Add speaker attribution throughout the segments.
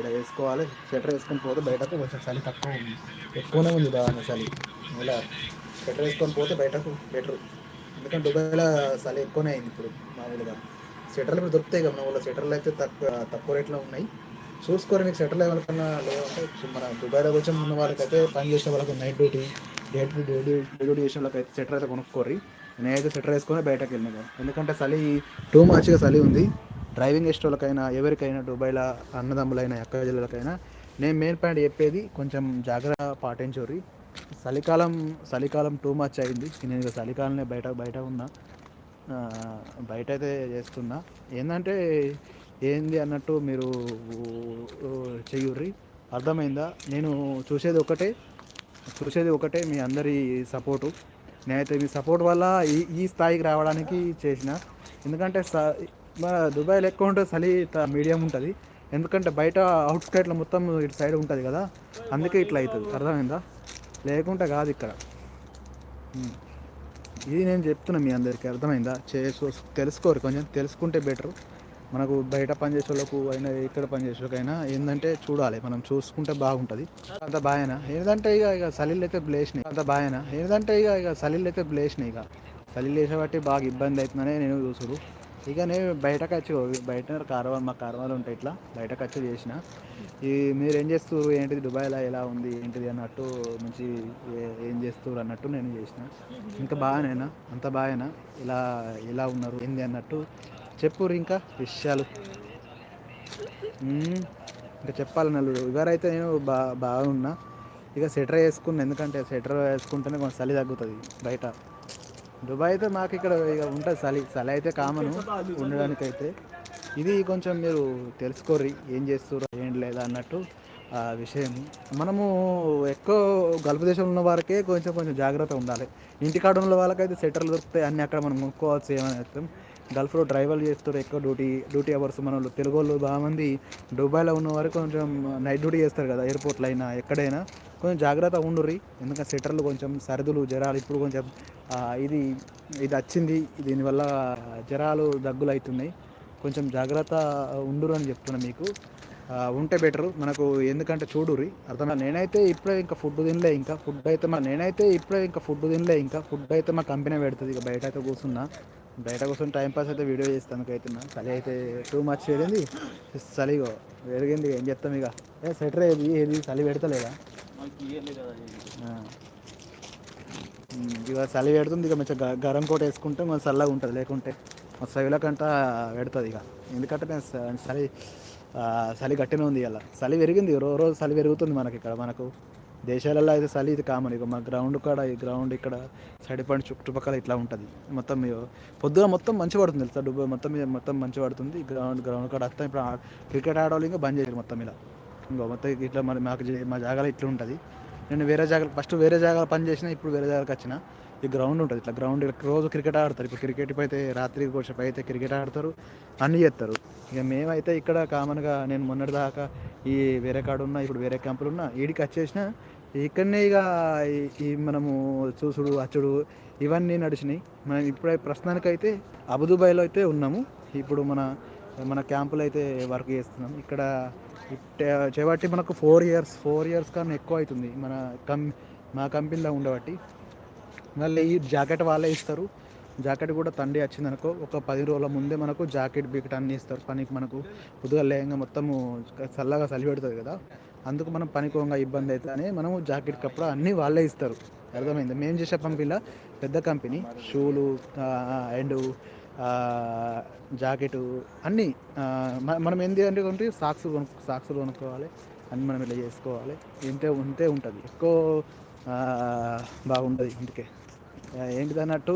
Speaker 1: ఇక్కడ వేసుకోవాలి. స్వెటర్ వేసుకొని పోతే బయటకు కొంచెం చలి తక్కువ ఉంది. ఎక్కువనే ఉంది బాగా చలి. ఇలా స్వెటర్ వేసుకొని పోతే బయటకు బెటర్ ఎందుకంటే దుబాయ్లో చలి ఎక్కువనే అయింది ఇప్పుడు మామూలుగా. స్వెటర్లు ఇప్పుడు దొరుకుతాయి కదా మన ఊళ్ళో స్వెటర్లు అయితే తక్కువ తక్కువ రేట్లో ఉన్నాయి. చూసుకొని మీకు సెటిల్ ఎవరికన్నా లేదంటే మన దుబాయ్లో కొంచెం ఉన్న వాళ్ళకైతే పని చేసే వాళ్ళకి night duty day duty day duty duty చేసే వాళ్ళకి అయితే స్వెటర్ అయితే కొనుక్కోరి నేనైతే స్వెటర్ వేసుకొని బయటకు వెళ్ళినా ఎందుకంటే చలి టూ మార్చ్గా చలి ఉంది. డ్రైవింగ్ ఇష్టోళ్ళకైనా ఎవరికైనా దుబాయ్లో అన్నదమ్ములైన అక్క జిల్లలకైనా నేను మెయిన్ పాయింట్ చెప్పేది కొంచెం జాగ్రత్త పాటించోరి చలికాలం చలికాలం టూ మచ్ అయింది. నేను ఇక బయట బయట ఉన్నా. బయట అయితే చేస్తున్నా. ఏంటంటే ఏంది అన్నట్టు మీరు చెయ్యుర్రి. అర్థమైందా? నేను చూసేది ఒకటే చూసేది ఒకటే మీ అందరి సపోర్టు. నేనైతే మీ సపోర్ట్ వల్ల ఈ ఈ స్థాయికి రావడానికి చేసిన. ఎందుకంటే మన దుబాయ్లో ఎక్కువ ఉంటుంది చలి మీడియం ఉంటుంది. ఎందుకంటే బయట అవుట్స్కైట్లో మొత్తం ఇటు సైడ్ ఉంటుంది కదా. అందుకే ఇట్లా అవుతుంది. అర్థమైందా? లేకుంటే కాదు ఇక్కడ. ఇది నేను చెప్తున్నా మీ అందరికీ. అర్థమైందా? చేసు తెలుసుకోరు కొంచెం. తెలుసుకుంటే బెటర్. మనకు బయట పనిచేసే వాళ్ళకు అయినా ఇక్కడ పనిచేసే వాళ్ళకైనా ఏంటంటే చూడాలి. మనం చూసుకుంటే బాగుంటుంది. అంత బాయన ఏంటంటే ఇక ఇక సలీలు అయితే బ్లేసినాయి. అంత బాయన ఏంటంటే ఇక ఇక సలీలు అయితే బ్లేసినాయి ఇక. సలీలు వేసే బట్టి బాగా ఇబ్బంది అవుతుందనే నేను చూసుడు ఇక నేను బయట ఖర్చు బయట కార్వాలు మా కార్వాలు ఉంటాయి ఇట్లా. బయట ఖర్చు చేసిన. ఈ మీరు ఏం చేస్తారు ఏంటిది? దుబాయ్లో ఎలా ఉంది? ఏంటిది? అన్నట్టు మంచి ఏం చేస్తారు అన్నట్టు నేను చేసిన. ఇంకా బాగానేనా అంత బాగానేనా ఇలా ఎలా ఉన్నారు? ఏంది? అన్నట్టు చెప్పురు ఇంకా విషయాలు. ఇంకా చెప్పాలి నలుగురు. ఇవరైతే నేను బా బాగున్నా. ఇక స్వెటర్ వేసుకున్నా. ఎందుకంటే స్వెటర్ వేసుకుంటేనే కొంచెం చలి తగ్గుతుంది బయట. దుబాయ్ అయితే మాకు ఇక్కడ ఇక ఉంటుంది చలి చలి అయితే కామన్ ఉండడానికైతే. ఇది కొంచెం మీరు తెలుసుకోర్రి ఏం చేస్తారు ఏం లేదా అన్నట్టు ఆ విషయం. మనము ఎక్కువ గల్ఫ్ దేశంలో ఉన్న వారికే కొంచెం కొంచెం జాగ్రత్త ఉండాలి. ఇంటికాడ ఉన్న వాళ్ళకైతే సెటర్లు దొరుకుతాయి అన్నీ అక్కడ మనం కొనుక్కోవచ్చు ఏమని గల్ఫ్లో డ్రైవర్లు చేస్తారు ఎక్కువ డ్యూటీ డ్యూటీ అవర్స్ మన వాళ్ళు. తెలుగు వాళ్ళు బాగా మంది దుబాయ్లో ఉన్న వారు కొంచెం నైట్ డ్యూటీ చేస్తారు కదా ఎయిర్పోర్ట్లో అయినా ఎక్కడైనా. కొంచెం జాగ్రత్త ఉండుర్రి. ఎందుకంటే సెటర్లు కొంచెం సర్దులు జ్వరాలు ఇప్పుడు కొంచెం ఇది ఇది వచ్చింది. దీనివల్ల జ్వరాలు దగ్గులు అవుతున్నాయి కొంచెం జాగ్రత్త ఉండురు అని చెప్తున్నా మీకు. ఉంటే బెటరు మనకు ఎందుకంటే చూడురి అర్థం నేనైతే ఇప్పుడే ఇంకా ఫుడ్ తినలే ఇంకా. ఫుడ్ అయితే మా నేనైతే ఇప్పుడే ఇంకా ఫుడ్ తినలే ఇంకా. ఫుడ్ అయితే మా కంపెనీ పెడుతుంది. ఇక బయట అయితే కూర్చున్నా. బయట కూర్చొని టైం పాస్ అయితే వీడియో చేస్తాను అవుతున్నా చలి అయితే టూ మచ్ వేడింది చలిగో పెరిగింది ఏం చెప్తాం ఇక ఏ స్వెటర్ ఏది? ఏది? చలి పెడతలేదా? ఇక చలి పెడుతుంది ఇక మంచిగా గరం కోట వేసుకుంటే మన చల్లగా ఉంటుంది. లేకుంటే మా సవిలకంట పెడుతుంది ఇక ఎందుకంటే నేను చలి చలి గట్టినే ఉంది ఇలా చలి పెరిగింది రోజు రోజు చలి పెరుగుతుంది మనకి ఇక్కడ మనకు. దేశాలలో అయితే చలి ఇది కామన్. ఇక మా గ్రౌండ్ కాడ ఈ గ్రౌండ్ ఇక్కడ సైడ్ పాయింట్ చుట్టుపక్కల ఇట్లా ఉంటుంది. మొత్తం పొద్దున మొత్తం మంచి పడుతుంది తెలుసా? దుబాయ్ మొత్తం మీద మొత్తం మంచి పడుతుంది. గ్రౌండ్ గ్రౌండ్ కాడ వస్తాం ఇప్పుడు ఆ- క్రికెట్ ఆడవాళ్ళు ఇంకా బంద్ చేశారు మొత్తం ఇలా. ఇంకో మొత్తం ఇట్లా మరి మాకు మా జాగాలో ఇట్లా ఉంటుంది. నేను వేరే జాగా ఫస్ట్ వేరే జాగాలో పని చేసిన ఇప్పుడు వేరే జాగాకి వచ్చిన ఈ గ్రౌండ్ ఉంటుంది. ఇట్లా గ్రౌండ్ రోజు క్రికెట్ ఆడతారు. ఇప్పుడు క్రికెట్ అయితే రాత్రి కోసేపు అయితే క్రికెట్ ఆడతారు. అన్నీ చేస్తారు. ఇక మేమైతే ఇక్కడ కామన్గా నేను మొన్నటి దాకా ఈ వేరే కాడ ఉన్నా ఇప్పుడు వేరే క్యాంపులు ఉన్నా ఈడికి వచ్చేసిన ఇక్కడనే ఇక ఈ- మనము చూసుడు అచ్చుడు ఇవన్నీ నడిచినాయి. మనం ఇప్పుడు ప్రస్తుతానికైతే అబుదుబాయ్లో అయితే ఉన్నాము. ఇప్పుడు మన మన క్యాంపులు అయితే వర్క్ చేస్తున్నాం. ఇక్కడ చేపట్టి మనకు ఫోర్ ఇయర్స్ ఫోర్ ఇయర్స్ కన్నా ఎక్కువ అవుతుంది. మన కం మా కంపెనీలో ఉండబట్టి. మళ్ళీ ఈ జాకెట్ వాళ్ళే ఇస్తారు. జాకెట్ కూడా తండి వచ్చిందనుకో ఒక పది రోజుల ముందే మనకు జాకెట్ బికెట్ అన్నీ ఇస్తారు పనికి మనకు. పొద్దుగా లేయంగా మొత్తము చల్లగా చలి పెడుతుంది కదా. అందుకు మనం పనికోంగా ఇబ్బంది అవుతుంది అని మనము జాకెట్ కప్పుడు అన్నీ వాళ్ళే ఇస్తారు. అర్థమైంది? మేము చేసే పంపిలా పెద్ద కంపెనీ షూలు అండ్ జాకెట్ అన్నీ మనం ఏంది అంటే కొంటే సాక్స్ కొనుక్కు సాక్స్లు కొనుక్కోవాలి. అన్నీ మనం ఇట్లా చేసుకోవాలి. ఇంతే ఉంటే ఉంటుంది. ఎక్కువ బాగుంటుంది ఇంటికే ఏంటిది అన్నట్టు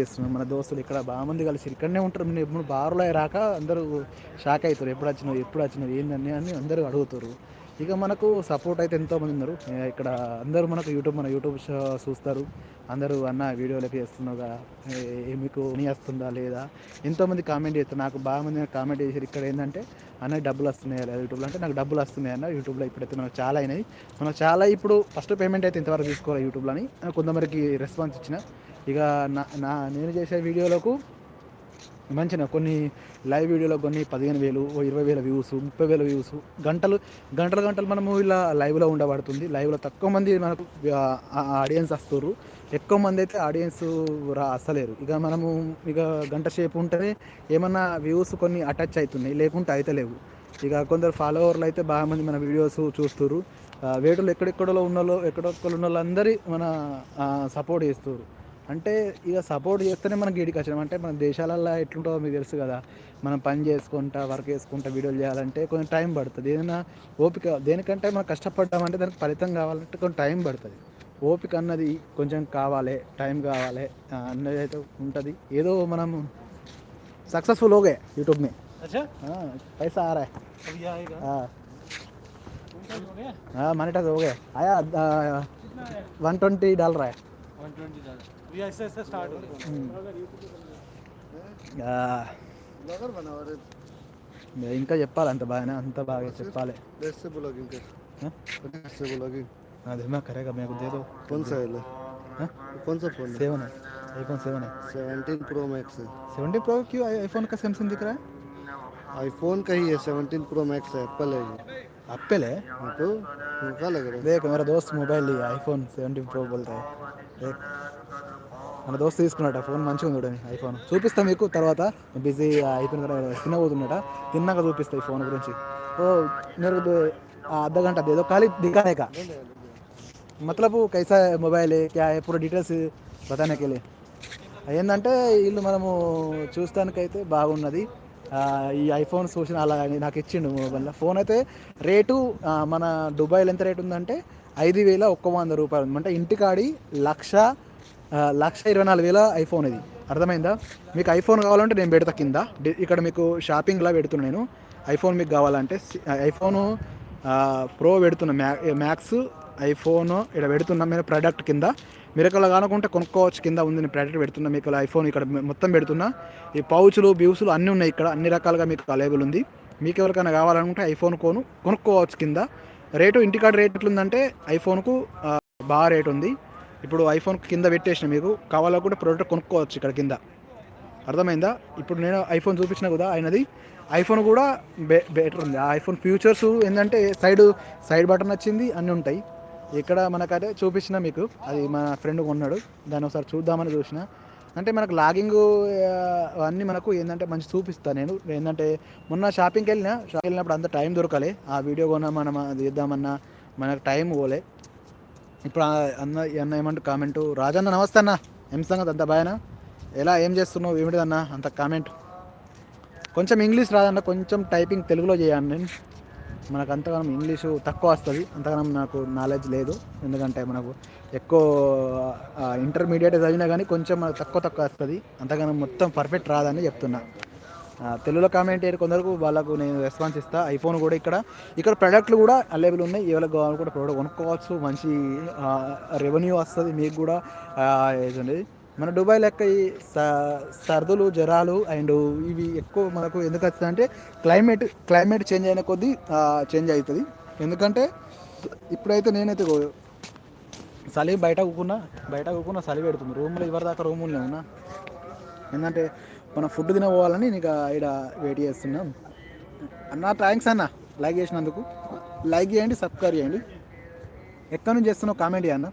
Speaker 1: చేస్తున్నాం. మన దోస్తులు ఇక్కడ బాగా మంది కలిసి ఇక్కడనే ఉంటారు. నేను ఎప్పుడు బారులో రాక అందరూ షాక్ అవుతారు. ఎప్పుడు వచ్చినావు ఎప్పుడు వచ్చినావు ఏందని అని అందరూ అడుగుతారు. ఇక మనకు సపోర్ట్ అయితే ఎంతోమంది ఉన్నారు. ఇక్కడ అందరూ మనకు యూట్యూబ్ మన యూట్యూబ్ షో- చూస్తారు. అందరూ అన్న వీడియోలకి వేస్తున్నావు కదా ఏ- మీకు మనీ వస్తుందా లేదా? ఎంతోమంది కామెంట్ చేస్తారు. నాకు బాగా మంది కామెంట్ చేశారు. ఇక్కడ ఏంటంటే అన్న డబ్బులు వస్తున్నాయి లేదా యూట్యూబ్లో అంటే నాకు డబ్బులు వస్తున్నాయి అన్న? యూట్యూబ్లో ఇప్పుడైతే మనకు చాలా అయినాయి. మనం చాలా ఇప్పుడు ఫస్ట్ పేమెంట్ అయితే ఇంతవరకు తీసుకోవాలి యూట్యూబ్లో అని కొంతమందికి రెస్పాన్స్ ఇచ్చిన. ఇక నా నా నేను చేసే వీడియోలకు మంచిగా కొన్ని లైవ్ వీడియోలో కొన్ని పదిహేను వేలు ఓ ఇరవై వేల వ్యూస్ ముప్పై వేల వ్యూస్ గంటలు గంటలు గంటలు మనము ఇలా లైవ్లో ఉండబడుతుంది. లైవ్లో తక్కువ మంది మనకు ఆడియన్స్ వస్తారు ఎక్కువ మంది అయితే ఆడియన్స్ రా అసలేరు ఇక మనము ఇక గంట సేపు ఉంటేనే ఏమన్నా వ్యూస్ కొన్ని అటాచ్ అవుతున్నాయి లేకుంటే అయితే లేవు. ఇక కొందరు ఫాలోవర్లు అయితే బాగా మంది మన వీడియోస్ చూస్తారు వేటలు ఎక్కడెక్కడలో ఉన్న వాళ్ళు ఎక్కడెక్కడ ఉన్న వాళ్ళందరి మన సపోర్ట్ చేస్తారు అంటే ఇక సపోర్ట్ చేస్తేనే మనకి గీడికి వచ్చినాం అంటే మన దేశాలల్లో ఎట్లుంటుందో మీకు తెలుసు కదా మనం పని చేసుకుంటా వర్క్ చేసుకుంటా వీడియోలు చేయాలంటే కొంచెం టైం పడుతుంది ఏదైనా ఓపిక దేనికంటే మనం కష్టపడ్డామంటే దానికి ఫలితం కావాలంటే కొంచెం టైం పడుతుంది ఓపిక అన్నది కొంచెం కావాలి టైం కావాలి ఆ, అన్నది అయితే ఉంటుంది ఏదో మనం सक्सेसफुल हो गए यूट्यूब में
Speaker 2: अच्छा
Speaker 1: हाँ पैसा आ रहा है
Speaker 2: अभी आएगा
Speaker 1: हाँ
Speaker 2: हो गया
Speaker 1: हाँ मोनेटाइज हो गया आया वन ट्वेंटी डाल रहा है
Speaker 2: वन ट्वेंटी अभी ऐसे ऐसे स्टार्ट हो गया
Speaker 1: ఆ,
Speaker 3: ब्लॉगर बना और
Speaker 1: ఇంకా చెప్పాలి అంత బాగానే అంత బాగా చెప్పాలి
Speaker 3: देश से ब्लॉगिंग कर
Speaker 1: हाँ?
Speaker 3: देश से ब्लॉगिंग
Speaker 1: అదే मैं करेगा मेरे को दे दो
Speaker 3: कौन सा है ले?
Speaker 1: हाँ?
Speaker 3: कौन सा फोन है
Speaker 1: सेवन है आईफोन सेवन है
Speaker 3: सेवनटीन प्रो मैक्स है
Speaker 1: सेवेंटी प्रो क्यों आईफोन का सैमसंग दिख रहा है
Speaker 3: आईफोन का ही है सेवनटीन प्रो मैक्स है एप्पल है ये
Speaker 1: एप्पल है
Speaker 3: हाँ तो क्या लग रहा है
Speaker 1: देख मेरा दोस्त मोबाइल लिया ఐఫోన్ సెవెంటీన్ ప్రో बोलता है देख మన దోస్తు తీసుకున్నట ఫోన్ మంచిగా ఉంది చూడండి ఐఫోన్. చూపిస్తాం మీకు తర్వాత బిజీ అయిపోయిన తర్వాత తినబోతున్నట తిన్నాక చూపిస్తాయి ఫోన్ గురించి. ఓ మీరు అర్ధ గంట ఏదో ఖాళీ దిగానేక కా మతలబు కైసా మొబైల్ క్యా డీటెయిల్స్ బతానేకెళ్ళి. ఏంటంటే వీళ్ళు మనము చూస్తానికైతే బాగున్నది. ఈ ఐఫోన్ సూచన అలా నాకు ఇచ్చిండు మొబైల్ ఫోన్ అయితే రేటు మన దుబాయ్లో ఎంత రేటు ఉందంటే ఐదు వేల ఒక్క వంద రూపాయలు అంటే ఇంటికాడి లక్ష లక్ష ఇరవై నాలుగు వేల ఐఫోన్ ఇది. అర్థమైందా? మీకు ఐఫోన్ కావాలంటే నేను పెడతా కింద. ఇక్కడ మీకు షాపింగ్లా పెడుతున్నా నేను. ఐఫోన్ మీకు కావాలంటే ఐఫోను ప్రో పెడుతున్నా. మ్యా మ్యాక్స్ ఐఫోన్ ఇక్కడ పెడుతున్నా మీరు ప్రోడక్ట్ కింద. మీరు ఇక్కడ కానుకుంటే కొనుక్కోవచ్చు. కింద ఉంది నేను ప్రోడక్ట్ పెడుతున్నా. మీకు ఐఫోన్ ఇక్కడ మొత్తం పెడుతున్నా. ఈ పౌచులు బ్యూసులు అన్నీ ఉన్నాయి ఇక్కడ. అన్ని రకాలుగా మీకు అవైలబుల్ ఉంది. మీకు ఎవరికైనా కావాలనుకుంటే ఐఫోన్ కోను కొనుక్కోవచ్చు కింద. రేటు ఇంటికాడ రేట్ ఎట్లుందంటే ఐఫోన్కు బాగా రేట్ ఉంది. ఇప్పుడు ఐఫోన్ కింద పెట్టేసిన మీకు కావాలనుకుంటే ప్రోడక్ట్ కొనుక్కోవచ్చు ఇక్కడ కింద. అర్థమైందా? ఇప్పుడు నేను ఐఫోన్ చూపించిన కదా ఆయనది. ఐఫోన్ కూడా బె బెటర్ ఉంది. ఆ ఐఫోన్ ఫ్యూచర్స్ ఏంటంటే సైడ్ సైడ్ బటన్ వచ్చింది అన్నీ ఉంటాయి. ఇక్కడ మనకైతే చూపించిన మీకు. అది మా ఫ్రెండ్ కొన్నాడు. దాన్ని ఒకసారి చూద్దామని చూసిన. అంటే మనకు లాగింగ్ అన్నీ మనకు ఏంటంటే మంచి చూపిస్తా నేను. ఏంటంటే మొన్న షాపింగ్కి వెళ్ళిన షాపింగ్ వెళ్ళినప్పుడు అంత టైం దొరకలే. ఆ వీడియో కొన్నా మనం అది చేద్దామన్నా మనకు టైం పోలే. ఇప్పుడు అన్న అన్న ఏమంటు కామెంటు? రాజన్న నమస్తే అన్న. ఏం సంగతి? అంత బాయనా ఎలా ఏం చేస్తున్నావు? ఏమిటిదన్న అంత కామెంట్. కొంచెం ఇంగ్లీష్ రాదన్న కొంచెం టైపింగ్ తెలుగులో చేయండి. నేను మనకు అంతగానం ఇంగ్లీషు తక్కువ వస్తుంది. అంతగానం నాకు నాలెడ్జ్ లేదు. ఎందుకంటే మనకు ఎక్కువ ఇంటర్మీడియట్ చదివినా కానీ కొంచెం మనకు తక్కువ తక్కువ వస్తుంది. అంతగానం మొత్తం పర్ఫెక్ట్ రాదని చెప్తున్నా. తెలుగులో కామెంట్ చేయరు. కొందరు వాళ్ళకు నేను రెస్పాన్స్ ఇస్తాను ఐఫోన్ కూడా ఇక్కడ. ఇక్కడ ప్రొడక్ట్లు కూడా అవైలబుల్ ఉన్నాయి. ఎవరికి కావాలి కూడా ప్రోడక్ట్ కొనుక్కోవచ్చు. మంచి రెవెన్యూ వస్తుంది మీకు కూడా. ఆ, ఏంటండి? మన దుబాయ్ లెక్క ఈ స- సర్దులు జ్వరాలు అండ్ ఇవి ఎక్కువ మనకు ఎందుకు వస్తుంది అంటే క్లైమేట్ క్లైమేట్ చేంజ్ అయిన కొద్దీ చేంజ్ అవుతుంది. ఎందుకంటే ఇప్పుడైతే నేనైతే చలి బయట కూకున్నా. బయట కూకున్నా చలి పెడుతుంది. రూమ్లో ఇవరిదాకా రూములు ఉన్నా. ఏంటంటే మనం ఫుడ్ తినపోవాలని నీకు ఇక్కడ వెయిట్ చేస్తున్నాం. అన్న థ్యాంక్స్ అన్న లైక్ చేసినందుకు. లైక్ చేయండి సబ్స్క్రైబ్ చేయండి. ఎక్కడి నుంచి చేస్తున్నావు కామెంట్ అన్న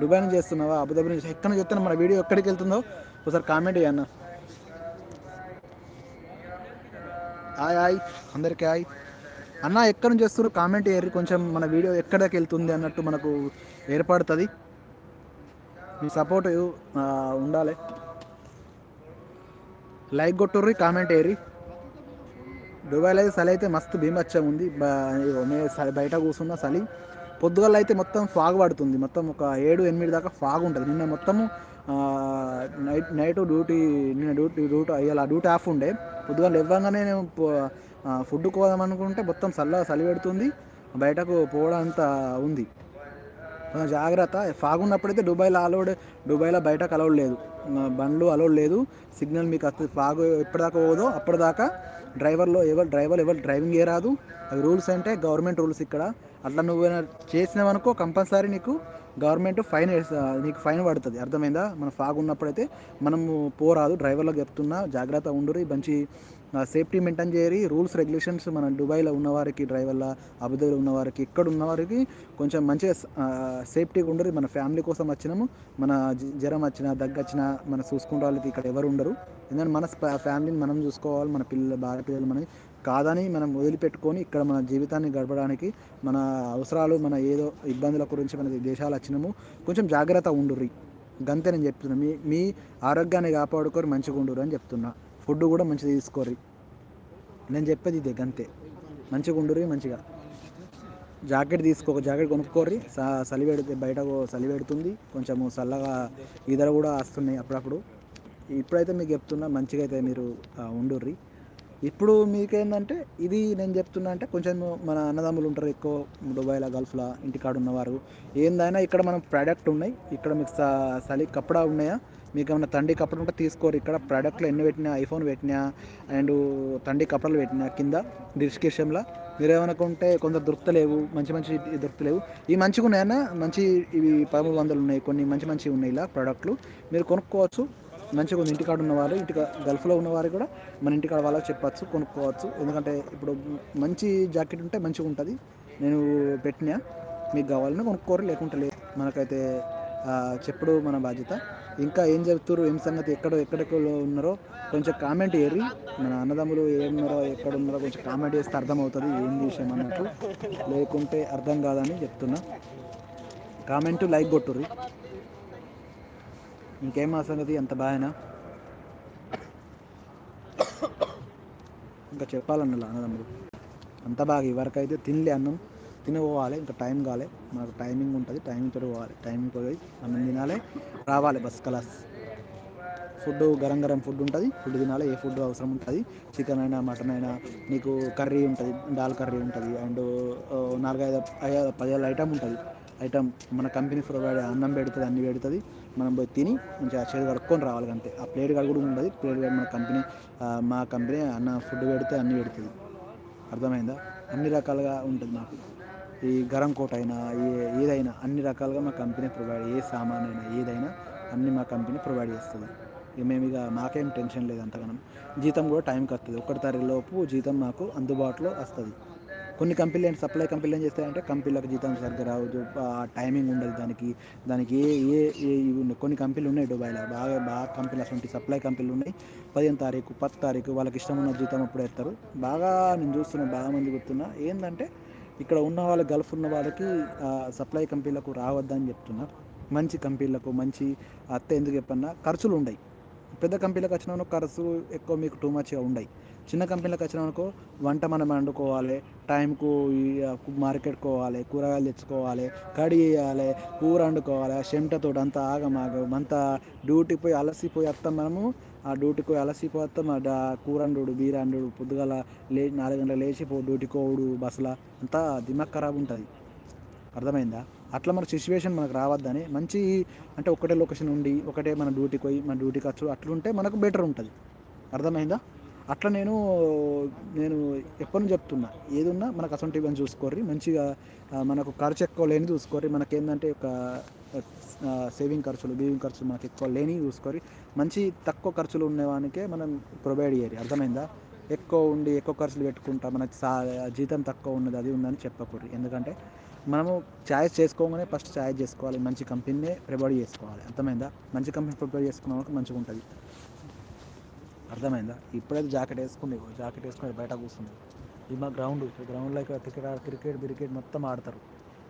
Speaker 1: దుబాయ్ నుంచి చేస్తున్నావా అబుదాబి నుంచి? ఎక్కడ నుంచి చెప్తున్నా మన వీడియో ఎక్కడికి వెళ్తుందో ఒకసారి కామెంట్ అన్న హాయ్ హాయ్ అందరికీ హాయ్. అన్న ఎక్కడి నుంచి చేస్తున్నారు కామెంట్ చేయరు కొంచెం మన వీడియో ఎక్కడికి వెళ్తుంది అన్నట్టు మనకు ఏర్పడుతుంది. మీ సపోర్ట్ ఉండాలి. లైక్ కొట్టుర్రి కామెంట్ వేయరి దుబాయ్లో అయితే చలి అయితే మస్తు భీమచ్చం ఉంది. బయట కూర్చున్న చలి పొద్దుగల అయితే మొత్తం ఫాగ్ పడుతుంది. మొత్తం ఒక ఏడు ఎనిమిది దాకా ఫాగ్ ఉంటుంది. నిన్న మొత్తము నైట్ నైట్ డ్యూటీ నిన్న డ్యూటీ డ్యూటీ అయ్యాల డ్యూటీ ఆఫ్ ఉండే. పొద్దుగల ఇవ్వగానే నేను ఫుడ్ కోదాం అనుకుంటే మొత్తం చల్ల చలి పెడుతుంది. బయటకు పోవడం అంత ఉంది. కొంచెం జాగ్రత్త. ఫాగున్నప్పుడైతే దుబాయ్లో అలౌడ్ దుబాయ్లో బయటకు అలౌడ్ లేదు. బండ్లు అలౌడ్ లేదు. సిగ్నల్ మీకు అసలు ఫాగ్ ఎప్పటిదాకా పోదో అప్పటిదాకా డ్రైవర్లో ఎవరు డ్రైవర్ ఎవరు డ్రైవింగ్ ఏ రాదు అవి రూల్స్ అంటే గవర్నమెంట్ రూల్స్ ఇక్కడ. అట్లా నువ్వు ఏమైనా చేసినావనుకో కంపల్సరీ నీకు గవర్నమెంట్ ఫైన్ నీకు ఫైన్ పడుతుంది. అర్థమైందా? మన ఫాగ్ ఉన్నప్పుడైతే మనము పోరాదు. డ్రైవర్లకు చెప్తున్నా జాగ్రత్త ఉండురి మంచి సేఫ్టీ మెయింటైన్ చేయరు రూల్స్ రెగ్యులేషన్స్ మన దుబాయ్లో ఉన్నవారికి డ్రైవర్ల అబుదాబిలో ఉన్నవారికి ఇక్కడ ఉన్నవారికి కొంచెం మంచిగా సేఫ్టీగా ఉండరు. మన ఫ్యామిలీ కోసం వచ్చినాము. మన జ్వరం వచ్చినా దగ్గు వచ్చినా మన చూసుకుంటే వాళ్ళకి ఇక్కడ ఎవరు ఉండరు. ఎందుకంటే మన ఫ్యామిలీని మనం చూసుకోవాలి. మన పిల్లలు భార్య పిల్లలు మనకి కాదని మనం వదిలిపెట్టుకొని ఇక్కడ మన జీవితాన్ని గడపడానికి మన అవసరాలు మన ఏదో ఇబ్బందుల గురించి మన దేశాలు వచ్చినాము. కొంచెం జాగ్రత్త ఉండుర్రి. గంతే నేను చెప్తున్నా. మీ మీ ఆరోగ్యాన్ని కాపాడుకొని మంచిగా ఉండురు అని చెప్తున్నా. ఫుడ్ కూడా మంచిగా తీసుకోర్రి. నేను చెప్పేది ఇదే గంతే. మంచిగా ఉండుర్రి మంచిగా. జాకెట్ తీసుకో జాకెట్ కొనుక్కోర్రి. చలి పెడితే బయట చలి పెడుతుంది. కొంచెము చల్లగా ఈదర కూడా వస్తున్నాయి అప్పుడప్పుడు. ఇప్పుడైతే మీకు చెప్తున్నా మంచిగా అయితే మీరు ఉండుర్రి. ఇప్పుడు మీకేందంటే ఇది నేను చెప్తున్నా అంటే కొంచెం మన అన్నదమ్ములు ఉంటారు ఎక్కువ దుబాయ్లో గల్ఫ్లో ఇంటికాడ ఉన్నవారు ఏందైనా ఇక్కడ మనం ప్రోడక్ట్ ఉన్నాయి. ఇక్కడ మీకు చలి కప్పడా ఉన్నాయా? మీకు ఏమైనా తండ్రి కప్పడం ఉంటే తీసుకోరు. ఇక్కడ ప్రోడక్ట్లు ఎన్ని పెట్టినా ఐఫోన్ పెట్టినా అండ్ తండ్రి కప్పడలు పెట్టినా కింద డిస్క్రిప్షన్లో. మీరు ఏమైనా కొంటే కొంత దొరుకుతలేవు మంచి మంచి దొరుకుతలేవు. ఈ మంచిగా ఉన్నాయన్నా మంచి ఇవి పదమూడు వందలు ఉన్నాయి కొన్ని మంచి మంచి ఉన్నాయి ఇలా ప్రోడక్ట్లు. మీరు కొనుక్కోవచ్చు. మంచిగా ఉంది. ఇంటికాడ ఉన్నవారు ఇంటి గల్ఫ్లో ఉన్నవారు కూడా మన ఇంటికాడ వాళ్ళకి చెప్పచ్చు కొనుక్కోవచ్చు. ఎందుకంటే ఇప్పుడు మంచి జాకెట్ ఉంటే మంచిగా ఉంటుంది. నేను పెట్టినా మీకు కావాలని కొనుక్కోరు లేకుంటే లేదు. మనకైతే చెప్పుడు మన బాధ్యత. ఇంకా ఏం చెప్తారు ఏం సంగతి ఎక్కడ ఎక్కడెక్కడ ఉన్నారో కొంచెం కామెంట్ ఏరి. మన అన్నదమ్ములు ఏమున్నారో ఎక్కడ ఉన్నారో కొంచెం కామెంట్ చేస్తే అర్థమవుతుంది ఏం విషయం అన్నట్టు. లేకుంటే అర్థం కాదని చెప్తున్నా. కామెంట్ లైక్ కొట్టుర్రి. ఇంకేం ఆ సంగతి? అంత బాగానా? ఇంకా చెప్పాలన్న అన్నదమ్ములు. అంత బాగా ఇవరకు అయితే తినలే అన్నం. తిని పోవాలి ఇంకా టైం కాలే. మాకు టైమింగ్ ఉంటుంది టైమింగ్ తోటి పోవాలి. టైమింగ్ పోయి అన్నం తినాలి రావాలి బస్ కలాస్. ఫుడ్ గరం గరం ఫుడ్ ఉంటుంది ఫుడ్ తినాలి ఏ ఫుడ్ అవసరం ఉంటుంది. చికెన్ అయినా మటన్ అయినా నీకు కర్రీ ఉంటుంది దాల్ కర్రీ ఉంటుంది అండ్ నాలుగైదు ఐదు పదిహేను ఐటమ్ ఉంటుంది. ఐటమ్ మన కంపెనీ ప్రొవైడ్ అన్నం పెడుతుంది అన్ని పెడుతుంది. మనం పోయి తిని మంచిగా చేతి కడుక్కొని రావాలి అంతే. ఆ ప్లేట్ కాడ కూడా ఉంటుంది ప్లేట్ కడుగు మన కంపెనీ మా కంపెనీ అన్న ఫుడ్ పెడితే అన్ని పెడుతుంది. అర్థమైందా? అన్ని రకాలుగా ఉంటుంది మాకు. ఈ గరం కోట్ అయినా ఏ ఏదైనా అన్ని రకాలుగా మా కంపెనీ ప్రొవైడ్ ఏ సామాన్ అయినా ఏదైనా అన్ని మా కంపెనీ ప్రొవైడ్ చేస్తుంది. ఇక మేము ఇక మాకేం టెన్షన్ లేదు అంతగానం. జీతం కూడా టైంకి వస్తుంది. ఒకటి తారీఖు లోపు జీతం మాకు అందుబాటులో వస్తుంది. కొన్ని కంపెనీలు ఏంటి? సప్లై కంపెనీలు ఏం చేస్తాయంటే కంపెనీలకు జీతం సరిగ్గా రావద్దు ఆ టైమింగ్ ఉండదు దానికి దానికి ఏ ఏ ఏ ఇవి ఉన్నాయి కొన్ని కంపెనీలు ఉన్నాయి దుబాయ్లో. బాగా బాగా కంపెనీలు అటువంటి సప్లై కంపెనీలు ఉన్నాయి. పదిహేను తారీఖు పది తారీఖు వాళ్ళకి ఇష్టం ఉన్న జీతం అప్పుడు వేస్తారు బాగా నేను చూస్తున్నా బాగా మంది గుర్తున్నా ఏంటంటే ఇక్కడ ఉన్న వాళ్ళ గల్ఫ్ ఉన్న వాళ్ళకి సప్లై కంపెనీలకు రావద్దని చెప్తున్నా మంచి కంపెనీలకు మంచి అత్త ఎందుకు చెప్పన్నా ఖర్చులు ఉండయి. పెద్ద కంపెనీలకు వచ్చిన ఖర్చు ఎక్కువ మీకు టూ మచ్గా ఉండయి. చిన్న కంపెనీలకు వచ్చిన అనుకో వంట మనం వండుకోవాలి టైంకు మార్కెట్ కోవాలి కూరగాయలు తెచ్చుకోవాలి కడి చేయాలి కూర వండుకోవాలి చెమటతో అంతా ఆగమాగం అంతా డ్యూటీ పోయి అలసిపోయి అత్త మనము డ్యూటీకి పోయి అలసిపోతాం ఆ డా- కూర పొద్దుగాల లే నాలుగు గంటల లేచి పో డ్యూటీకి పోవుడు బస్సులో. అంతా దిమాగ్ ఖరాబ్ ఉంటుంది. అర్థమైందా? అట్లా మన సిచ్యువేషన్ మనకు రావద్దని మంచి అంటే ఒకటే లొకేషన్ ఉండి ఒకటే మన డ్యూటీకి పోయి మన డ్యూటీకి వచ్చు అట్లుంటే మనకు బెటర్ ఉంటుంది. అర్థమైందా? అట్లా నేను నేను ఎప్పటి నుంచి చెప్తున్నా. ఏదున్నా మనకు అసొంటి చూసుకోర్రి మంచిగా మనకు ఖర్చు ఎక్కువ లేని చూసుకోర్రి. మనకేందంటే ఒక సేవింగ్ ఖర్చులు బీవింగ్ ఖర్చులు మనకి ఎక్కువ లేని చూసుకొని మంచి తక్కువ ఖర్చులు ఉండేవానికే మనం ప్రొవైడ్ చేయాలి. అర్థమైందా? ఎక్కువ ఉండి ఎక్కువ ఖర్చులు పెట్టుకుంటా మనకి సా జీతం తక్కువ ఉన్నది అది ఉందని చెప్పకూడదు. ఎందుకంటే మనము ఛాయిస్ చేసుకోగానే ఫస్ట్ ఛాయిస్ చేసుకోవాలి. మంచి కంపెనీనే ప్రొవైడ్ చేసుకోవాలి. అర్థమైందా? మంచి కంపెనీ ప్రొవైడ్ చేసుకున్న వాళ్ళకి మంచిగా ఉంటుంది. అర్థమైందా? ఇప్పుడైతే జాకెట్ వేసుకుని జాకెట్ వేసుకుని బయట కూర్చుంది. ఇది మా గ్రౌండ్ గ్రౌండ్లో ఇక్కడ క్రికెట్ క్రికెట్ క్రికెట్ మొత్తం ఆడతారు.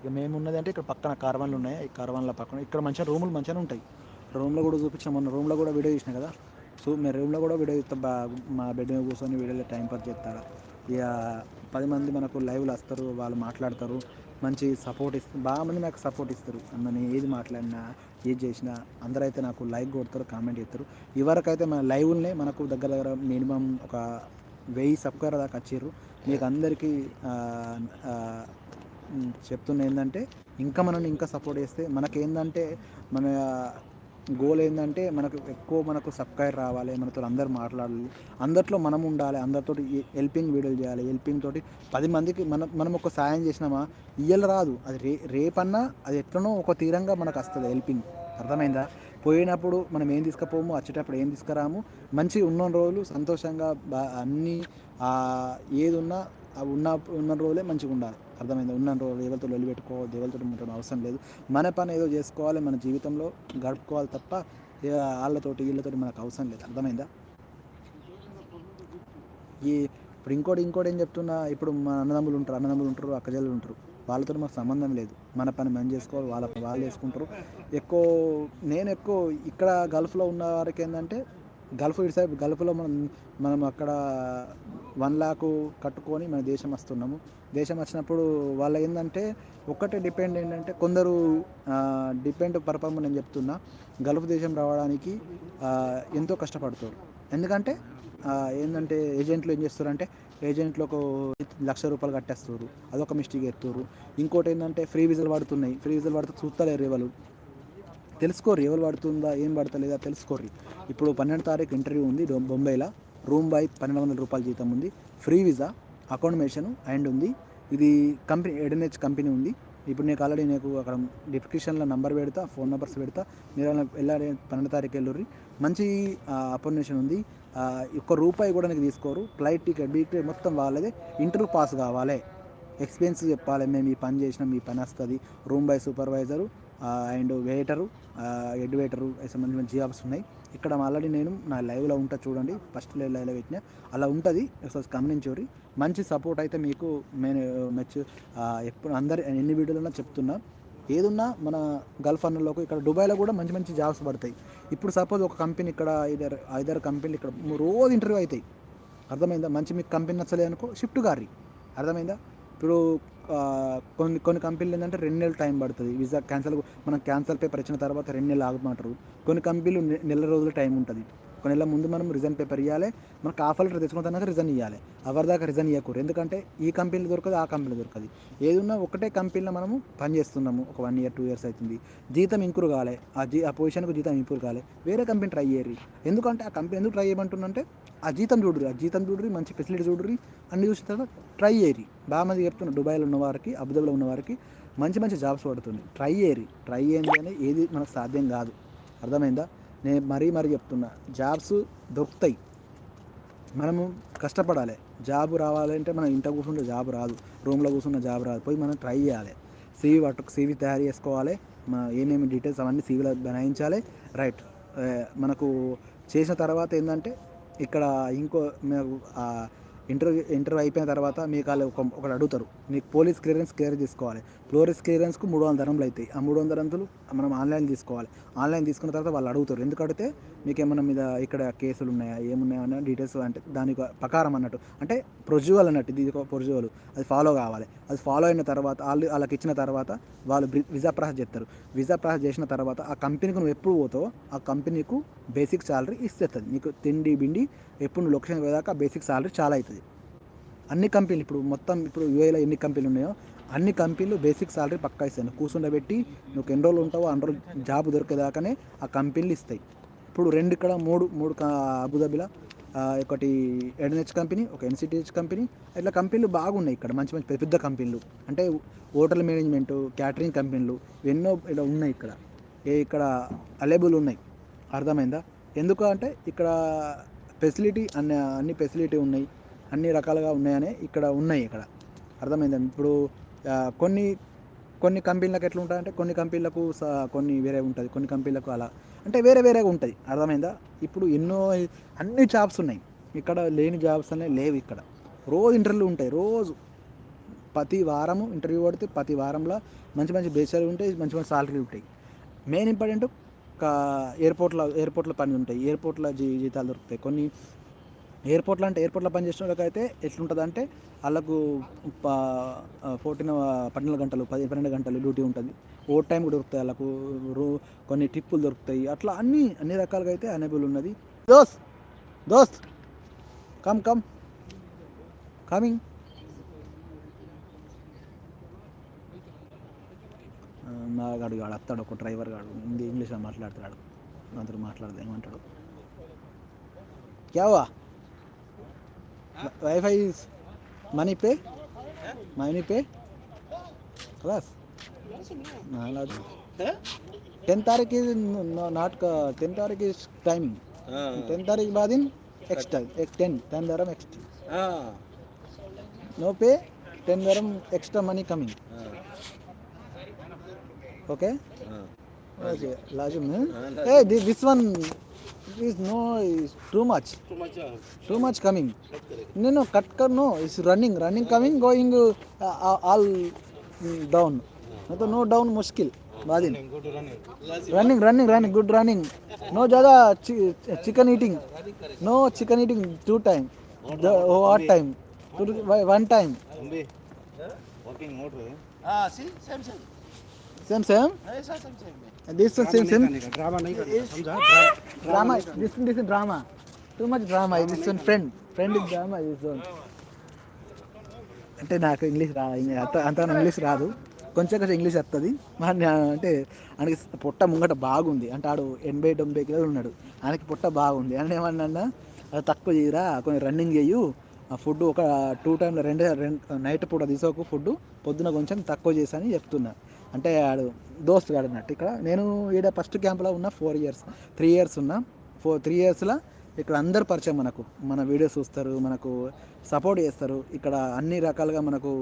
Speaker 1: ఇక మేము ఉన్నది అంటే ఇక్కడ పక్కన కార్వాన్లు ఉన్నాయి. ఈ కార్వాన్ల పక్కన ఇక్కడ మంచిగా రూములు మంచిగానే ఉంటాయి. రూమ్లో కూడా చూపించాం మొన్న. రూమ్లో కూడా వీడియో చూసిన కదా? సో మేము రూమ్లో కూడా వీడియో చూస్తాం మా బెడ్ మీద కూర్చొని వీడియోలో టైం పాస్ చేస్తారు? ఇక పది మంది మనకు లైవ్లు వస్తారు. వాళ్ళు మాట్లాడతారు. మంచి సపోర్ట్ ఇస్తారు. బాగా మంది నాకు సపోర్ట్ ఇస్తారు. అందరిని నేను ఏది మాట్లాడినా ఏది చేసినా అందరూ అయితే నాకు లైక్ కొడతారు కామెంట్ చేస్తారు. ఇవరకైతే మన లైవ్లనే మనకు దగ్గర దగ్గర మినిమం ఒక వెయ్యి సబ్స్క్రైబర్ దాకా వచ్చారు. మీకు అందరికీ చెప్తున్న ఏంటంటే ఇంకా మనల్ని ఇంకా సపోర్ట్ చేస్తే మనకేందంటే మన గోల్ ఏంటంటే మనకు ఎక్కువ మనకు సబ్స్క్రైబ్ రావాలి మనతో అందరు మాట్లాడాలి అందరిలో మనం ఉండాలి అందరితో హెల్పింగ్ వీడియోలు చేయాలి హెల్పింగ్ తోటి పది మందికి మనం మనం ఒక సాయం చేసినామా? ఇయ్యలు రాదు. అది రే రేపన్నా అది ఎట్లనో ఒక తీరంగా మనకు వస్తుంది హెల్పింగ్ అర్థమైందా? పోయినప్పుడు మనం ఏం తీసుకుపోము వచ్చేటప్పుడు ఏం తీసుకురాము? మంచి ఉన్న రోజులు సంతోషంగా బా అన్నీ ఏది ఉన్నా ఉన్న ఉన్న రోజులే మంచిగా ఉండాలి. అర్థమైంది? ఉన్న రోజు ఎవరితో లొల్లి దేవులతో ఉండడం అవసరం లేదు. మన పని ఏదో చేసుకోవాలి మన జీవితంలో గడుపుకోవాలి తప్ప వాళ్ళతోటి వీళ్ళతోటి మనకు అవసరం లేదు. అర్థమైందా? ఈ ఇప్పుడు ఇంకోటి ఇంకోటి ఏం చెప్తున్నా ఇప్పుడు మన అన్నదమ్ములు ఉంటారు అన్నదమ్ములు ఉంటారు అక్కజల్లు ఉంటారు. వాళ్ళతో మాకు సంబంధం లేదు. మన పని మనం చేసుకోవాలి వాళ్ళ వాళ్ళు చేసుకుంటారు. ఎక్కువ నేను ఎక్కువ ఇక్కడ గల్ఫ్లో ఉన్న వారికి ఏంటంటే గల్ఫ్ ఇటు సైడ్ గల్ఫ్లో మనం మనం అక్కడ వన్ లాక్ కట్టుకొని మన దేశం వస్తున్నాము. దేశం వచ్చినప్పుడు వాళ్ళ ఏంటంటే ఒక్కటే డిపెండ్ ఏంటంటే కొందరు డిపెండ్ పర్పమ్ నేను చెప్తున్నా గల్ఫ్ దేశం రావడానికి ఎంతో కష్టపడతారు. ఎందుకంటే ఏంటంటే ఏజెంట్లు ఏం చేస్తారంటే ఏజెంట్లు ఒక లక్ష రూపాయలు కట్టేస్తారు అదొక మిస్టేక్ ఎత్తురు ఇంకోటి ఏంటంటే ఫ్రీ విజలు పడుతున్నాయి ఫ్రీ విజలు పడితే చూస్తలేరు వాళ్ళు తెలుసుకోరు ఎవరు పడుతుందా ఏం పడతలేదా తెలుసుకోర్రి. ఇప్పుడు పన్నెండు తారీఖు ఇంటర్వ్యూ ఉంది బొంబాయిలో రూమ్ బై పన్నెండు వందల రూపాయల జీతం ఉంది. ఫ్రీ వీసా అకామిడేషన్ అండ్ ఉంది. ఇది కంపెనీ ఎడెన్హెచ్ కంపెనీ ఉంది. ఇప్పుడు నీకు ఆల్రెడీ నీకు అక్కడ డిస్క్రిప్షన్లో నంబర్ పెడతా ఫోన్ నెంబర్స్ పెడతా. మీరు వెళ్ళాలి పన్నెండు తారీఖు వెళ్ళుర్రి. మంచి అపార్చునేషన్ ఉంది. ఒక్క రూపాయి కూడా నీకు తీసుకోరు. ఫ్లైట్ టికెట్ బీ టికెట్ మొత్తం వాళ్ళదే. ఇంటర్వ్యూ పాస్ కావాలి. ఎక్స్పీరియన్స్ చెప్పాలి మేము ఈ పని చేసినాం ఈ పని వస్తుంది. Room boy supervisor and waiter head waiter మంచి మంచి జాబ్స్ ఉన్నాయి. ఇక్కడ ఆల్రెడీ నేను నా లైవ్లో ఉంటా చూడండి. ఫస్ట్ లైవ్లో పెట్టిన. అలా ఉంటుంది. ఒకసారి గమనించోరి మంచి సపోర్ట్ అయితే మీకు నేను మెచ్చు ఎప్పుడు అందరి ఎన్ని వీడియోలన్నా చెప్తున్నా. ఏదున్నా మన గల్ఫ్ అన్నలోకి ఇక్కడ దుబాయ్లో కూడా మంచి మంచి జాబ్స్ పడతాయి. ఇప్పుడు సపోజ్ ఒక కంపెనీ ఇక్కడ ఐదారు ఐదర్ కంపెనీలు ఇక్కడ రోజు ఇంటర్వ్యూ అవుతాయి. అర్థమైందా? మంచి మీకు కంపెనీ నచ్చలేదు అనుకో షిఫ్ట్ గారి అర్థమైందా? ఇప్పుడు కొన్ని కొన్ని కంపెనీలు ఏంటంటే రెండు నెలలు టైం పడుతుంది. వీసా క్యాన్సల్ మనం క్యాన్సల్ పేపర్ ఇచ్చిన తర్వాత రెండు నెలలు ఆగమంటారు. కొన్ని కంపెనీలు నెల రోజులు టైం ఉంటుంది. ఒక నెల ముందు మనం రిజైన్ పేపర్ ఇవ్వాలి మనకు ఆఫర్ లెటర్ తెచ్చుకున్న తర్వాత రిజైన్ ఇవ్వాలి అవర్ దాకా రిజైన్ ఇవ్వకూడదు ఎందుకంటే ఈ కంపెనీ దొరకదు ఆ కంపెనీ దొరకదు. ఏదున్నా ఒకటే కంపెనీలో మనము పని చేస్తున్నాము. ఒక వన్ ఇయర్ టూ ఇయర్స్ అవుతుంది. జీతం ఇంక్రూవ్ కాలే. ఆ జీ ఆ పొజిషన్కు జీతం ఇంప్రూవ్ కాలే. వేరే కంపెనీ ట్రై చేయరు ఎందుకంటే ఆ కంపెనీ ఎందుకు ట్రై చేయమంటుందంటే ఆ జీతం చూడరు ఆ జీతం చూడరు మంచి ఫెసిలిటీ చూడరు అన్ని చూసిన తర్వాత ట్రై చేయరి బాగా మంది చెప్తున్నారు దుబాయ్లో ఉన్న వారికి అబుదాబిలో ఉన్న వారికి మంచి మంచి జాబ్స్ పడుతుంది ట్రై చేయరి ట్రై చేయండి అని ఏది మనకు సాధ్యం కాదు. అర్థమైందా? నేను మరీ మరీ చెప్తున్నా. జాబ్స్ దొరుకుతాయి. మనము కష్టపడాలి. జాబ్ రావాలంటే మనం ఇంట కూర్చుంటే జాబ్ రాదు. రూమ్లో కూర్చున్న జాబ్ రాదు. పోయి మనం ట్రై చేయాలి. సీవీ పట్టు సీవీ తయారు చేసుకోవాలి. మన ఏమేమి డీటెయిల్స్ అవన్నీ సీవీలో బనాయించాలి. రైట్. మనకు చేసిన తర్వాత ఏంటంటే ఇక్కడ ఇంకో ఇంటర్వ్యూ ఇంటర్వ్యూ అయిపోయిన తర్వాత మీకు వాళ్ళు ఒక ఒకటి అడుగుతారు. మీకు పోలీస్ క్లియరెన్స్ క్లియర్ తీసుకోవాలి పోలీస్ క్లియరెన్స్కు మూడు వందల ధరములు అవుతాయి. ఆ మూడు వందల ధరములు మనం ఆన్లైన్ తీసుకోవాలి. ఆన్లైన్ తీసుకున్న తర్వాత వాళ్ళు అడుగుతారు. ఎందుకంటే మీకు ఏమన్నా మీద ఇక్కడ కేసులు ఉన్నాయా ఏమున్నాయా అన్న డీటెయిల్స్ అంటే దానికి ప్రకారం అన్నట్టు. అంటే ప్రొజ్యువల్ అన్నట్టు ఇది ఒక ప్రొజ్యువల్ అది ఫాలో కావాలి. అది ఫాలో అయిన తర్వాత వాళ్ళు వాళ్ళకి ఇచ్చిన తర్వాత వాళ్ళు విజా వీసా ప్రాసెస్ చేస్తారు. వీసా ప్రాసెస్ చేసిన తర్వాత ఆ కంపెనీకి నువ్వు ఎప్పుడు పోతావో ఆ కంపెనీకు బేసిక్ సాలరీ ఇస్తుంది. నీకు తిండి బిండి ఎప్పుడు నువ్వు లొకేషన్ పోయేదాకా బేసిక్ సాలరీ చాలా అవుతుంది. అన్ని కంపెనీలు ఇప్పుడు మొత్తం ఇప్పుడు యూఏలో ఎన్ని కంపెనీలు ఉన్నాయో అన్ని కంపెనీలు బేసిక్ సాలరీ పక్కా ఇస్తాయి. నువ్వు కూర్చుండబెట్టి నువ్వు ఎన్ని రోజులు ఉంటావో అన్ని రోజులు జాబ్ దొరికేదాకానే ఆ కంపెనీలు ఇస్తాయి. ఇప్పుడు రెండు ఇక్కడ మూడు మూడు కా- అబుదాబిలో ఒకటి ఎన్హెచ్ కంపెనీ ఒక ఎన్సిటిహెచ్ కంపెనీ ఇట్లా కంపెనీలు బాగున్నాయి ఇక్కడ మంచి మంచి పెద్ద పెద్ద కంపెనీలు. అంటే హోటల్ మేనేజ్మెంట్ క్యాటరింగ్ కంపెనీలు ఎన్నో ఇలా ఉన్నాయి ఇక్కడ. ఏ ఇక్కడ అవైలబుల్ ఉన్నాయి. అర్థమైందా? ఎందుకు అంటే ఇక్కడ ఫెసిలిటీ అన్ని అన్ని ఫెసిలిటీ ఉన్నాయి. అన్ని రకాలుగా ఉన్నాయని ఇక్కడ ఉన్నాయి ఇక్కడ. అర్థమైందా? ఇప్పుడు కొన్ని కొన్ని కంపెనీలకు ఎట్లా ఉంటాయంటే కొన్ని కంపెనీలకు స- కొన్ని వేరే ఉంటుంది. కొన్ని కంపెనీలకు అలా. అంటే వేరే వేరేగా ఉంటుంది. అర్థమైందా? ఇప్పుడు ఎన్నో అన్ని జాబ్స్ ఉన్నాయి. ఇక్కడ లేని జాబ్స్ అనేవి లేవు ఇక్కడ. రోజు ఇంటర్వ్యూలు ఉంటాయి. రోజు ప్రతి వారము ఇంటర్వ్యూ పడితే ప్రతి వారంలో మంచి మంచి బేసాలు ఉంటాయి మంచి మంచి సాలరీలు ఉంటాయి. మెయిన్ ఇంపార్టెంట్ ఎయిర్పోర్ట్లో ఎయిర్పోర్ట్లో పని ఉంటాయి. ఎయిర్పోర్ట్లో జీ జీతాలు దొరుకుతాయి. కొన్ని ఎయిర్పోర్ట్లో అంటే ఎయిర్పోర్ట్లో పని చేసిన వాళ్ళకైతే ఎట్లుంటుంది అంటే వాళ్ళకు ఫోర్టీన్ పన్నెండు గంటలు పది పన్నెండు గంటలు డ్యూటీ ఉంటుంది. ఓవర్ టైం కూడా దొరుకుతాయి వాళ్ళకు రో కొన్ని టిప్పులు దొరుకుతాయి. అట్లా అన్ని అన్ని రకాలుగా అయితే అనేబుల్ ఉన్నది. దోస్త్ దోస్త్ కమ్ కమ్. కమింగ్. మా గాడు గాడు వస్తాడు ఒక డ్రైవర్ గాడు హిందీ ఇంగ్లీష్లో మాట్లాడుతున్నాడు అందరూ మాట్లాడదు ఏమంటాడు క్యా హువా Wi-Fi money pay money pay class ten तारीख की नॉट का टेन तारीख की टाइमिंग टेन तारीख बाद इन एक्स्ट्रा एक टेन टेन दरम एक्स्ट्रा नो पे ten दरम extra money coming Okay? Uh, okay, Lajum. Huh? Uh, hey, this, this one is no is too much. Too much. Uh, too much coming. No, no, cut, cut, no. It's running, running, coming, going uh, uh, all down. No, तो no down मुश्किल बादिन running running running good running no ज़्यादा chicken eating no chicken eating two time one time one time
Speaker 3: same same
Speaker 1: same same
Speaker 3: ऐसा same same
Speaker 1: this one same same
Speaker 3: drama नहीं करना समझा
Speaker 1: drama this one this is drama too much drama this one friend friend is drama this one అంటే నాకు English రా అంత అంత English రాదు కొంచెం కొంచెం ఇంగ్లీష్ వస్తుంది మా నా- అంటే ఆయనకి పొట్ట ముంగట బాగుంది అంటే ఆడు ఎనభై తొంభై కిలోలు ఉన్నాడు ఆయనకి పొట్ట బాగుంది అని ఏమన్నా అది తక్కువ చేయరా కొంచెం రన్నింగ్ చేయు ఆ ఫుడ్ ఒక టూ టైంలో రెండే రెండు నైట్ పూట తీసుకోకు ఫుడ్ పొద్దున కొంచెం తక్కువ చేసని చెప్తున్నా అంటే ఆడు దోస్తు గాడు అన్నట్టు ఇక్కడ. నేను ఈడ ఫస్ట్ క్యాంప్లో ఉన్న ఫోర్ ఇయర్స్ త్రీ ఇయర్స్ ఉన్నా. ఫోర్ త్రీ ఇయర్స్లో ఇక్కడ అందరు పరిచయం మనకు. మన వీడియోస్ చూస్తారు మనకు సపోర్ట్ చేస్తారు. ఇక్కడ అన్ని రకాలుగా మనకు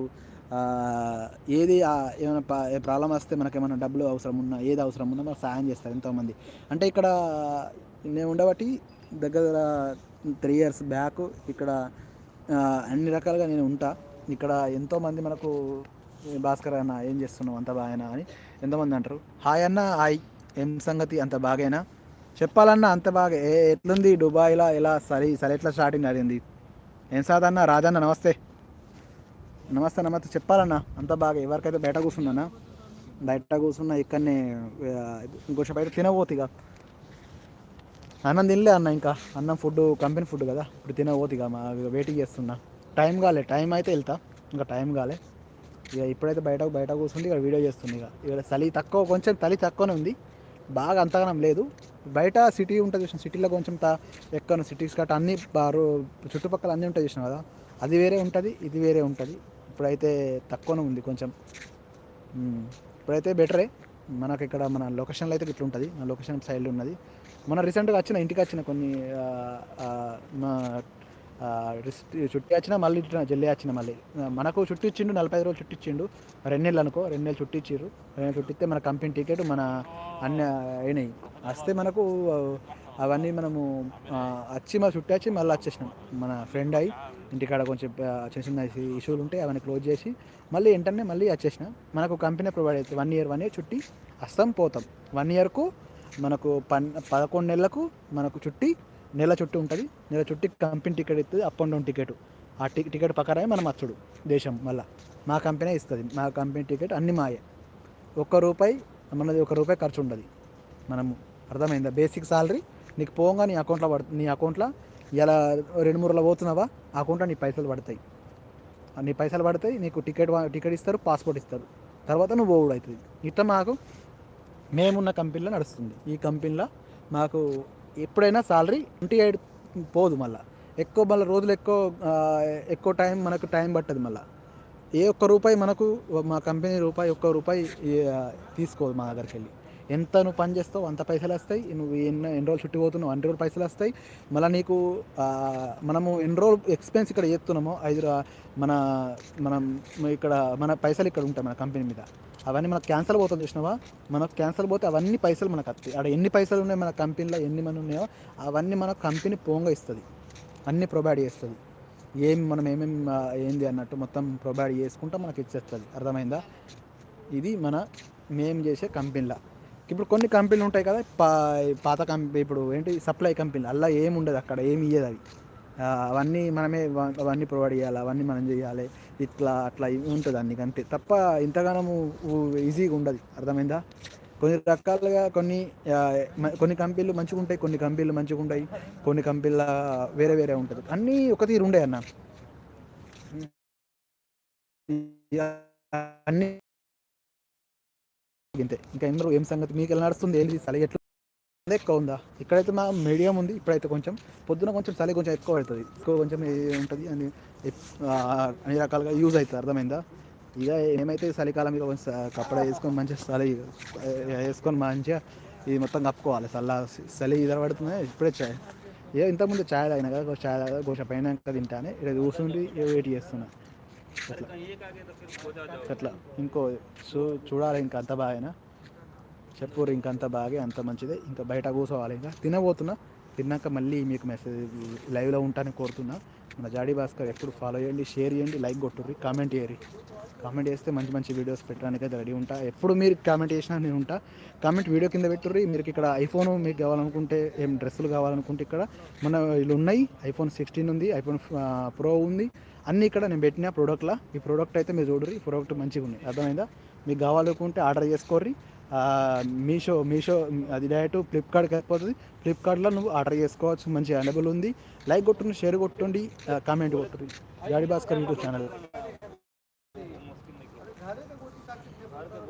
Speaker 1: ఏది ఏమైనా ఏ ప్రాబ్లం వస్తే మనకి ఏమైనా డబ్బులు అవసరం ఉన్నా ఏది అవసరం ఉన్నా మనకు సాయం చేస్తారు ఎంతోమంది. అంటే ఇక్కడ నేను ఉండబట్టి దగ్గర త్రీ ఇయర్స్ బ్యాక్ ఇక్కడ అన్ని రకాలుగా నేను ఉంటా. ఇక్కడ ఎంతోమంది మనకు భాస్కర్ అన్న ఏం చేస్తున్నావు? అంత బాగేనా అని ఎంతమంది అంటారు? హాయ్ అన్న హాయ్. ఏం సంగతి? అంత బాగేనా చెప్పాలన్నా అంత బాగా ఏ ఎట్లుంది? దుబాయ్లో ఎలా సరి సరే ఎట్లా స్టార్టింగ్ అడిగింది ఏం సాదన్న రాజన్న నమస్తే. నమస్తే నమస్తే చెప్పాలన్నా. అంత బాగా ఎవరికైతే బయట కూర్చున్నానా బయట కూర్చున్నా ఇక్కడనే ఆ, ఇంకొంచెం బయట తినబోతిగా అన్నం తినలే అన్న ఇంకా. అన్నం ఫుడ్ కంపెనీ ఫుడ్ కదా. ఇప్పుడు తినబోతిగా మా వెయిటింగ్ చేస్తున్నా. టైం కాలే. టైం అయితే వెళ్తా. ఇంకా టైం కాలే. ఇక ఇప్పుడైతే బయట బయట కూర్చుంది ఇక్కడ వీడియో చేస్తుంది ఇక. ఇక్కడ చలి తక్కువ కొంచెం చలి తక్కువనే ఉంది. బాగా అంతగానం లేదు. బయట సిటీ ఉంటుంది చూసిన సిటీలో కొంచెం తా ఎక్కను సిటీస్ కట్ట అన్ని బారు చుట్టుపక్కల అన్నీ ఉంటాయి చూసిన కదా? అది వేరే ఉంటుంది ఇది వేరే ఉంటుంది. ఇప్పుడైతే తక్కువనే ఉంది కొంచెం. ఇప్పుడైతే బెటరే మనకి ఇక్కడ మన లొకేషన్లో అయితే ఇట్లా ఉంటుంది. మన లొకేషన్ సైడ్ ఉన్నది. మన రీసెంట్గా వచ్చిన ఇంటికి వచ్చిన కొన్ని మా చుట్టి వచ్చినా మళ్ళీ జల్లి వచ్చిన మళ్ళీ. మనకు చుట్టి ఇచ్చిండు నలభై ఐదు రోజులు చుట్టి ఇచ్చిండు. రెండు నెలలు అనుకో రెండు నెలలు చుట్టి ఇచ్చిర్రు. రెండు నెలలు చుట్టిస్తే మన కంపెనీ టికెట్ మన అన్ని అయినాయి. వస్తే మనకు అవన్నీ మనము వచ్చి మన చుట్టి వచ్చి మళ్ళీ వచ్చేసినాం. మన ఫ్రెండ్ అయ్యి ఇంటికాడ కొంచెం చిన్న చిన్న ఇష్యూలు ఉంటాయి అవన్నీ క్లోజ్ చేసి మళ్ళీ వెంటనే మళ్ళీ వచ్చేసిన. మనకు కంపెనీ ప్రొవైడ్ అవుతుంది వన్ ఇయర్ వన్ ఇయర్ చుట్టి వస్తాం పోతాం. వన్ ఇయర్కు మనకు పన్ పదకొండు నెలలకు మనకు చుట్టి నెల చుట్టి ఉంటుంది. నెల చుట్టి కంపెనీ టికెట్ ఇస్తుంది అప్ అండ్ డౌన్ టికెట్ ఆ టి టికెట్ ప్రకారమే మనం వచ్చుడు దేశం మళ్ళీ. మా కంపెనీ ఇస్తుంది. మా కంపెనీ టికెట్ అన్ని మాయే. ఒక్క రూపాయి మనది ఒక రూపాయి ఖర్చు ఉండదు. మనము అర్థమైందా? బేసిక్ సాలరీ నీకు పోగా నీ అకౌంట్లో పడు నీ అకౌంట్లో ఇలా రెండు మూడులో పోతున్నావా? ఆ అకౌంట్లో నీ పైసలు పడతాయి. నీ పైసలు పడతాయి నీకు టికెట్ టికెట్ ఇస్తారు పాస్పోర్ట్ ఇస్తారు. తర్వాత నువ్వు ఓవుడు అవుతుంది ఇట్లా మాకు మేమున్న కంపెనీలో నడుస్తుంది. ఈ కంపెనీలో మాకు ఎప్పుడైనా సాలరీ ట్వంటీ ఎయిట్ పోదు మళ్ళీ. ఎక్కువ మళ్ళీ రోజులు ఎక్కువ ఎక్కువ టైం మనకు టైం పట్టదు మళ్ళీ. ఏ ఒక్క రూపాయి మనకు మా కంపెనీ రూపాయి ఒక్క రూపాయి తీసుకోదు మా దగ్గరికి వెళ్ళి. ఎంత నువ్వు పని చేస్తావు అంత పైసలు వస్తాయి. నువ్వు ఎన్ని ఎన్ని రోజులు చుట్టి పోతున్నావు అన్ని రోజులు పైసలు వస్తాయి. మళ్ళీ నీకు మనము ఎన్ని రోజులు ఎక్స్పెన్స్ ఇక్కడ చేస్తున్నామో ఐదు మన మనం ఇక్కడ మన పైసలు ఇక్కడ ఉంటాయి మన కంపెనీ మీద. అవన్నీ మనకు క్యాన్సల్ పోతుంది చూసినావా? మనకు క్యాన్సల్ పోతే అవన్నీ పైసలు మనకు వస్తాయి. అక్కడ ఎన్ని పైసలు ఉన్నాయి మన కంపెనీలో ఎన్ని మంది ఉన్నాయో అవన్నీ మన కంపెనీ పోంగా ఇస్తుంది. అన్నీ ప్రొవైడ్ చేస్తుంది. ఏం మనం ఏమేమి ఏంది అన్నట్టు మొత్తం ప్రొవైడ్ చేసుకుంటా మనకి ఇచ్చేస్తుంది. అర్థమైందా? ఇది మన మేము చేసే కంపెనీల ఇప్పుడు కొన్ని కంపెనీలు ఉంటాయి కదా పా పాత కంపెనీ ఇప్పుడు ఏంటి సప్లై కంపెనీలు అలా ఏమి ఉండదు అక్కడ ఏమి ఇయ్యదు అవి. అవన్నీ మనమే అవన్నీ ప్రొవైడ్ చేయాలి అవన్నీ మనం చేయాలి. ఇట్లా అట్లా ఇవి ఉంటుంది అన్ని అంతే తప్ప ఇంతగానము ఈజీగా ఉండదు. అర్థమైందా? కొన్ని రకాలుగా కొన్ని కొన్ని కంపెనీలు మంచిగా ఉంటాయి కొన్ని కంపెనీలు మంచిగా ఉంటాయి. కొన్ని కంపెనీల వేరే వేరే ఉంటుంది. అన్నీ ఒక తీరు ఉండే అన్న. అన్నీ ఇంతే. ఇంకా ఎందరో ఏం సంగతి? మీకు ఎలా నడుస్తుంది? ఏంటి సలహా ఎట్లా అదే ఎక్కువ ఉందా? ఇక్కడైతే మా మీడియం ఉంది ఇప్పుడైతే కొంచెం. పొద్దున కొంచెం చలి కొంచెం ఎక్కువ పడుతుంది. ఎక్కువ కొంచెం ఉంటుంది అని అన్ని రకాలుగా యూజ్ అవుతుంది అర్థమైందా? ఇక ఏమైతే చలికాలం ఇక కొంచెం కప్పడ వేసుకొని మంచిగా చలి వేసుకొని మంచిగా ఇది మొత్తం కప్పుకోవాలి. చల్ల చలి ఇద్దరు పడుతుంది ఇప్పుడే చాయ్. ఏ ఇంతకుముందు చాయ్ తాగినా కదా చాయ్ తాగా కొంచెం పైన తింటానే ఇక్కడ కూర్చుండి వెయిట్ చేస్తున్నా. అట్లా. అట్లా. ఇంకో చూ చూడాలి ఇంకా అంత బాగా చెప్పు ఇంకంత బాగా అంత మంచిదే. ఇంకా బయట కూర్చోవాలి. ఇంకా తినబోతున్నా. తిన్నాక మళ్ళీ మీకు మెసేజ్ లైవ్లో ఉంటానని కోరుతున్నా. మన జాడీ భాస్కర్ ఎప్పుడు ఫాలో చేయండి షేర్ చేయండి లైక్ కొట్టుర్రి కామెంట్ చేయరి కామెంట్ చేస్తే మంచి మంచి వీడియోస్ పెట్టడానికి అయితే రెడీ ఉంటా. ఎప్పుడు మీరు కామెంట్ చేసినా నేను ఉంటా. కామెంట్ వీడియో కింద పెట్టుర్రి. మీరు ఇక్కడ ఐఫోన్ మీకు కావాలనుకుంటే ఏం డ్రెస్సులు కావాలనుకుంటే ఇక్కడ మన వీళ్ళు ఉన్నాయి. ఐఫోన్ సిక్స్టీన్ ఉంది ఐఫోన్ ప్రో ఉంది. అన్నీ ఇక్కడ నేను పెట్టిన ప్రోడక్ట్లా ఈ ప్రోడక్ట్ అయితే మీరు చూడరు ఈ ప్రోడక్ట్ మంచిగా ఉంది అర్థమైందా? మీకు కావాలనుకుంటే ఆర్డర్ చేసుకోర్రి. మీషో మీషో అది డైరెక్ట్ ఫ్లిప్కార్ట్ కాకపోతుంది ఫ్లిప్కార్ట్లో నువ్వు ఆర్డర్ చేసుకోవచ్చు. మంచి అవైలబుల్ ఉంది. లైక్ కొట్టుండి షేర్ కొట్టుండి కామెంట్ కొట్టుండి. గాడి భాస్కర్ యూట్యూబ్ ఛానల్.